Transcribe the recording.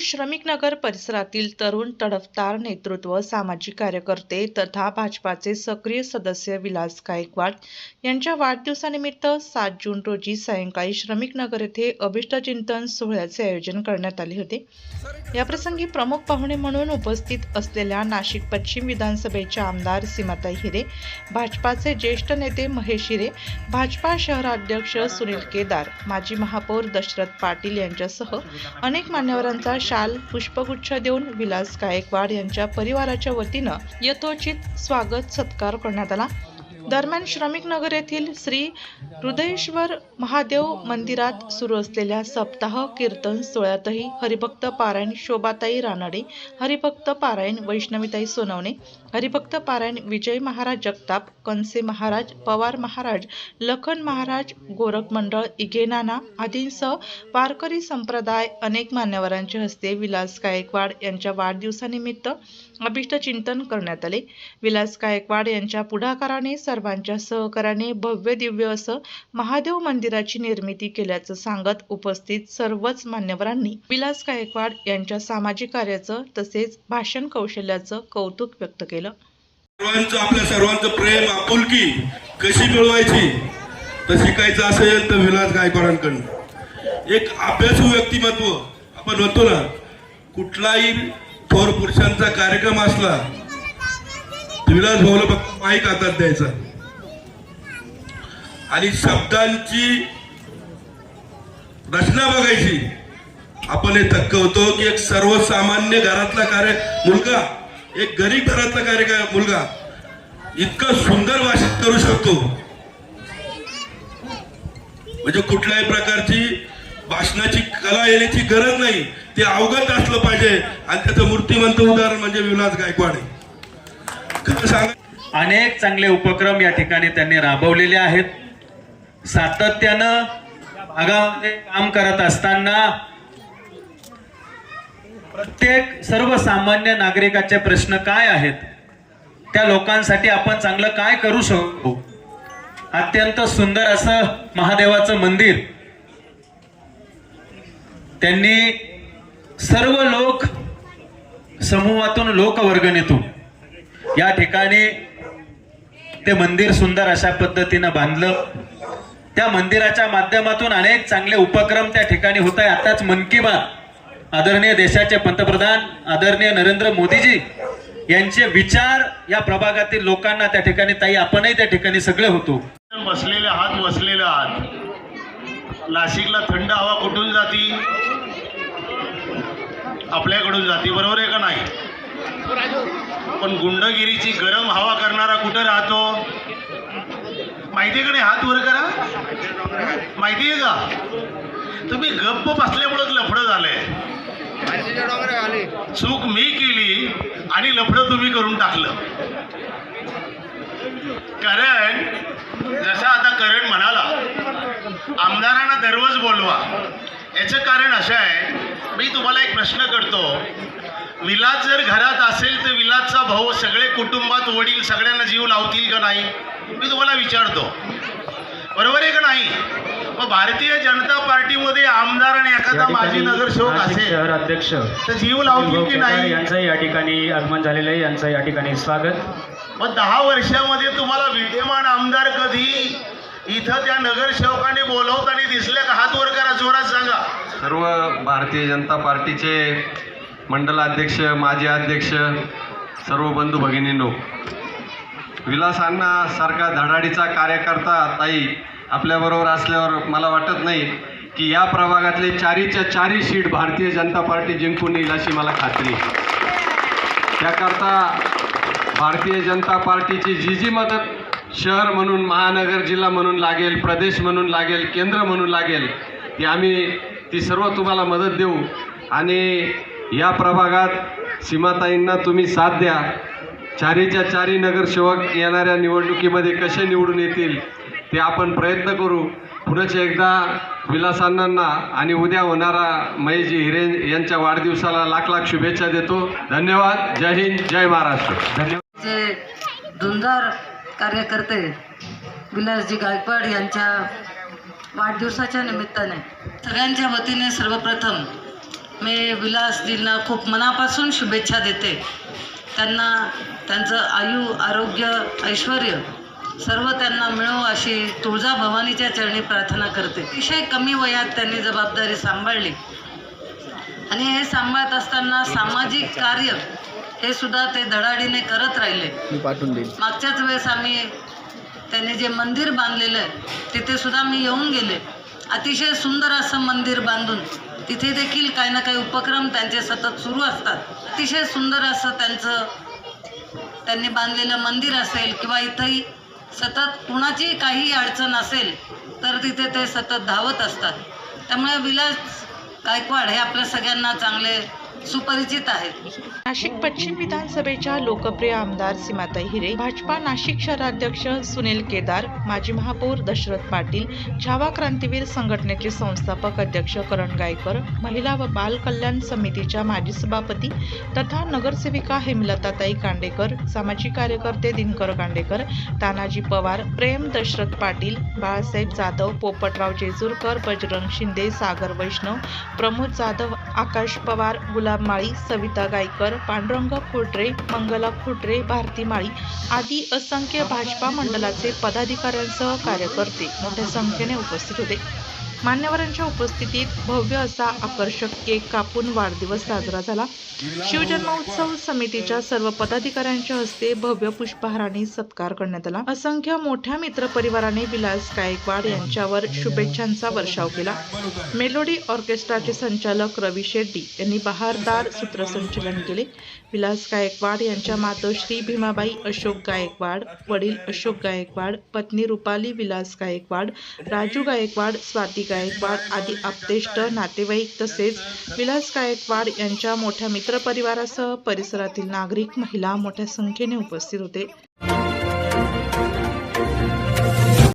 श्रमिक नगर परिसरातील तरुण तडफदार नेतृत्व सामाजिक कार्यकर्ते तथा भाजपाचे सक्रिय सदस्य विलास गायकवाड यांच्या वाढदिवसानिमित्त सात जून रोजी सायंकाळी श्रमिक नगर येथे अभिष्टचिंतन सोहळ्याचे आयोजन करण्यात आले होते. याप्रसंगी प्रमुख पाहुणे म्हणून उपस्थित असलेल्या नाशिक पश्चिम विधानसभेच्या आमदार सीमाताई हिरे भाजपाचे ज्येष्ठ नेते महेश हिरे भाजपा शहराध्यक्ष सुनील केदार माजी महापौर दशरथ पाटील यांच्यासह अनेक मान्यवरांचा शाल पुष्पगुच्छ देऊन विलास गायकवाड यांच्या परिवाराच्या वतीनं यथोचित स्वागत सत्कार करण्यात आला. दरम्यान श्रमिक नगर येथील श्री हृदयेश्वर महादेव मंदिरात सुरू असलेल्या सप्ताह कीर्तन सोहळ्यातही हरिभक्त पारायण शोभाताई रानडे हरिभक्त पारायण वैष्णवीताई सोनवणे हरिभक्त पारायण विजय महाराज जगताप कंसे महाराज पवार महाराज लखन महाराज गोरख मंडळ इगेनाना आदींसह वारकरी संप्रदाय अनेक मान्यवरांच्या हस्ते विलास गायकवाड यांच्या वाढदिवसानिमित्त अभिष्ट चिंतन करण्यात आले. विलास गायकवाड यांच्या पुढाकाराने सर्वांच्या सहकार्याने भव्य दिव्य असं महादेव मंदिराची निर्मिती केल्याचं सांगत उपस्थित सर्वच मान्यवरांनी विलास गायकवाड यांच्या सामाजिक कार्याचं तसेच भाषण कौशल्याचं कौतुक व्यक्त केलं. सर्वांचं आपल्या सर्वांचं प्रेम आपुलकी कशी मिळवायची? तर शिकायचं असेल तर विलास गायकवाडांकडनं. एक अभ्यासू व्यक्तिमत्व आपण म्हणतो ना कुठलाही थोर पुरुषांचा कार्यक्रम असला विलास भाऊला फक्त माईक हातात द्यायचा. आणि शब्दांची रचना बघायची. आपण हे थक्क होतो की एक सर्वसामान्य घरातला कार्य मुलगा एक गरीब घरातला कार्य मुलगा इतकं सुंदर भाषित करू शकतो. म्हणजे कुठल्याही प्रकारची भाषणाची कला येण्याची गरज नाही. ते अवगत असलं पाहिजे. आणि त्याचं मूर्तिमंत उदाहरण म्हणजे विलास गायकवाड. अनेक चांगले उपक्रम या ठिकाणी त्यांनी राबवलेले आहेत. सातत्यानं भागामध्ये काम करत असताना प्रत्येक सर्वसामान्य नागरिकाचे प्रश्न काय आहेत? त्या लोकांसाठी आपण चांगलं काय करू शकतो अत्यंत सुंदर असं महादेवाचं मंदिर. त्यांनी सर्व लोक समूहातून लोकवर्गणीतून या ठिकाणी ते मंदिर सुंदर अशा पद्धतीनं बांधलं. त्या मंदिराच्या माध्यमातून अनेक चांगले उपक्रम त्या ठिकाणी होत आहे. आताच मन की बात. आदरणीय देशाचे पंतप्रधान आदरणीय नरेंद्र मोदीजी यांचे विचार या प्रभागातील लोकांना त्या ठिकाणी ताई आपणही त्या ठिकाणी सगळे होतो. बसलेले हात बसलेले हात नाशिकला थंड हवा कुठून जाती? आपल्याकडून जाती बरोबर आहे का नाही? पण गुंडगिरीची गरम हवा करणारा कुठं राहतो? माहिती आहे का नाही? हात वर करा. माहिती आहे का? तुम्ही गप्प बसल्यामुळंच लफडं झालंय. चूक मी केली आणि लफडं तुम्ही करून टाकलं. कारण जसं आता करण म्हणाला आमदारांना दररोज बोलवा. याचं कारण असं आहे मी तुम्हाला एक प्रश्न करतो. विलास जर घरात असेल तर विलासचा भाऊ सगळे कुटुंबात वडील सगळ्यांना जीव लावतील का नाही? मी तुम्हाला विचारतो. बरोबर आहे का नाही? मग भारतीय जनता पार्टीमध्ये आमदार आणि एखादा माजी नगरसेवक असेल शहर अध्यक्ष तर जीव लावतील की नाही? यांचं या ठिकाणी आगमन झालेलं आहे. यांचं या ठिकाणी स्वागत. मग दहा वर्षामध्ये तुम्हाला विद्यमान आमदार कधी इथं त्या नगरसेवकाने बोलवताना दिसले का? हात वर करा जोरात सांगा. सर्व भारतीय जनता पार्टीचे मंडलाध्यक्ष माजी अध्यक्ष सर्व बंधू भगिनींनो विलासांना सारखा धडाडीचा कार्यकर्ता ताई आपल्याबरोबर असल्यावर मला वाटत नाही की या प्रभागातले चारीच्या चारी सीट भारतीय जनता पार्टी जिंकून येईल अशी मला खात्री त्याकरता भारतीय जनता पार्टीची जी जी मदत शहर म्हणून महानगर जिल्हा म्हणून लागेल प्रदेश म्हणून लागेल केंद्र म्हणून लागेल ती आम्ही ती सर्व तुम्हाला मदत देऊ. आणि या प्रभागात सीमाताईंना तुम्ही साथ द्या. चारीच्या चारी नगरसेवक येणाऱ्या निवडणुकीमध्ये कसे निवडून येतील ते आपण प्रयत्न करू. पुनच एकदा विलासांना आणि उद्या होणारा महेशजी हिरे यांच्या वाढदिवसाला लाख लाख शुभेच्छा देतो. धन्यवाद. जय हिंद. जय महाराष्ट्र. धन्यवाद. जे धुंदार कार्यकर्ते विलासजी गायकवाड यांच्या वाढदिवसाच्या निमित्ताने सगळ्यांच्या वतीने सर्वप्रथम मी विलासजींना खूप मनापासून शुभेच्छा देते. त्यांना त्यांचं आयु आरोग्य ऐश्वर सर्व त्यांना मिळो अशी तुळजा भवानीच्या चरणी प्रार्थना करते. अतिशय कमी वयात त्यांनी जबाबदारी सांभाळली. आणि हे सांभाळत असताना सामाजिक कार्य हे सुद्धा ते धडाडीने करत राहिले. मागच्याच वेळेस आम्ही त्यांनी जे मंदिर बांधलेलं आहे तिथे सुद्धा मी येऊन गेले. अतिशय सुंदर असं मंदिर बांधून तिथे देखील काही ना काही उपक्रम त्यांचे सतत सुरू असतात. अतिशय सुंदर असं त्यांचं त्यांनी बांधलेलं मंदिर असेल किंवा इथंही सतत कुणाची काही अडचण असेल तर तिथे ते सतत धावत असतात. त्यामुळे विलास गायकवाड हे आपल्या सगळ्यांना चांगले सुपरिचित आहेत. नाशिक पश्चिम विधानसभेच्या लोकप्रिय आमदार सीमाताई हिरे भाजपा नाशिक शहराध्यक्ष सुनील केदार माजी महापौर दशरथ पाटील छावा क्रांतीवीर संघटनेचे संस्थापक अध्यक्ष करण गायकर महिला व बाल कल्याण समितीच्या माजी सभापती तथा नगरसेविका हेमलताताई कांडेकर सामाजिक कार्यकर्ते दिनकर कांडेकर तानाजी पवार प्रेम दशरथ पाटील बाळासाहेब जाधव पोपटराव जेजूरकर बजरंग शिंदे सागर वैष्णव प्रमोद जाधव आकाश पवार गुलाब माळी सविता गायकर पांडुरंग खोटरे मंगला खोटरे भारती माळी आदी असंख्य भाजपा मंडळाचे पदाधिकाऱ्यांसह कार्यकर्ते मोठ्या संख्येने उपस्थित होते. मान्यवरांच्या उपस्थितीत भव्य असा आकर्षक केक कापून वाढदिवस साजरा झाला. शिवजन्मोत्सव समितीच्या सर्व पदाधिकाऱ्यांच्या हस्ते भव्य पुष्पहाराने सत्कार करण्यात आला. असंख्य मोठ्या मित्रपरिवाराने विलास गायकवाड यांच्यावर शुभेच्छांचा वर्षाव केला. मेलोडी ऑर्केस्ट्राचे संचालक रवी शेट्टी यांनी बहारदार सूत्रसंचलन केले. विलास गायकवाड यांच्या मातोश्री भीमाबाई अशोक गायकवाड वडील अशोक गायकवाड पत्नी रुपाली विलास गायकवाड राजू गायकवाड स्वाती गायकवाड आदी आप्तेष्ट नातेवाईक तसेच विलास गायकवाड यांच्या मोठ्या मित्रपरिवारासह परिसरातील नागरिक महिला मोठ्या संख्येने उपस्थित होते.